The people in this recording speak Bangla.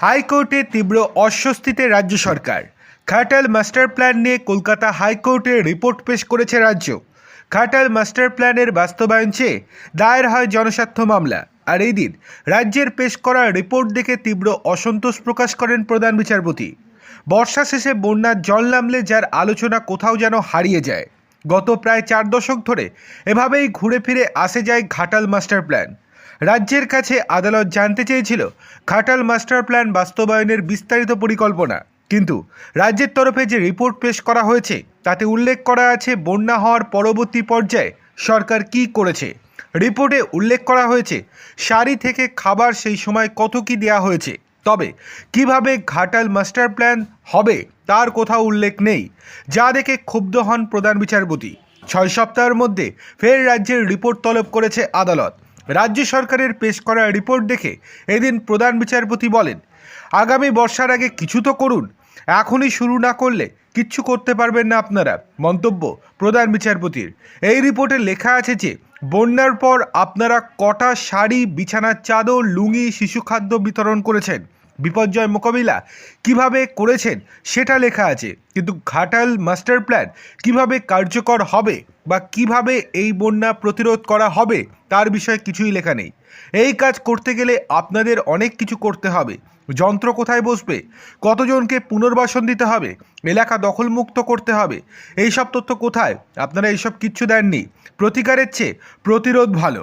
হাইকোর্টে তীব্র অস্বস্তিতে রাজ্য সরকার। ঘাটাল মাস্টার প্ল্যান নিয়ে কলকাতা হাইকোর্টে রিপোর্ট পেশ করেছে রাজ্য। ঘাটাল মাস্টার প্ল্যানের বাস্তবায়ন চেয়ে দায়ের হয় জনস্বার্থ মামলা। আর এই দিন রাজ্যের পেশ করা রিপোর্ট দেখে তীব্র অসন্তোষ প্রকাশ করেন প্রধান বিচারপতি। বর্ষা শেষে বন্যার জল নামলে যার আলোচনা কোথাও যেন হারিয়ে যায়। গত প্রায় চার দশক ধরে এভাবেই ঘুরে ফিরে আসে যায় ঘাটাল মাস্টার প্ল্যান। রাজ্যের কাছে আদালত জানতে চেয়েছিল ঘাটাল মাস্টার প্ল্যান বাস্তবায়নের বিস্তারিত পরিকল্পনা। কিন্তু রাজ্যের তরফে যে রিপোর্ট পেশ করা হয়েছে, তাতে উল্লেখ করা আছে বন্যা হওয়ার পরবর্তী পর্যায়ে সরকার কি করেছে। রিপোর্টে উল্লেখ করা হয়েছে শাড়ি থেকে খাবার সেই সময় কত কি দেওয়া হয়েছে, তবে কীভাবে ঘাটাল মাস্টার প্ল্যান হবে তার কোথাও উল্লেখ নেই, যা দেখে ক্ষুব্ধ হন প্রধান বিচারপতি। ছয় সপ্তাহের মধ্যে ফের রাজ্যের রিপোর্ট তলব করেছে আদালত। রাজ্য সরকারের পেশ করা রিপোর্ট দেখে এদিন প্রধান বিচারপতি বলেন, আগামী বর্ষার আগে কিছু তো করুন, এখনই শুরু না করলে কিচ্ছু করতে পারবেন না আপনারা, মন্তব্য প্রধান বিচারপতির। এই রিপোর্টে লেখা আছে যে, বন্যার পর আপনারা কটা শাড়ি, বিছানার চাদর, লুঙ্গি, শিশু খাদ্য বিতরণ করেছেন। বিপর্যয় মোকাবিলা কীভাবে করেছেন সেটা লেখা আছে। কিন্তু ঘাটাল মাস্টার প্ল্যান কীভাবে কার্যকর হবে বা কীভাবে এই বন্যা প্রতিরোধ করা হবে তার বিষয়ে কিছুই লেখা নেই। এই কাজ করতে গেলে আপনাদের অনেক কিছু করতে হবে। যন্ত্র কোথায় বসবে? কতজনকে পুনর্বাসন দিতে হবে? এলাকা দখলমুক্ত করতে হবে? এই সব তথ্য কোথায়? আপনারা এইসব কিচ্ছু দেননি। প্রতিকারের চেয়ে প্রতিরোধ ভালো।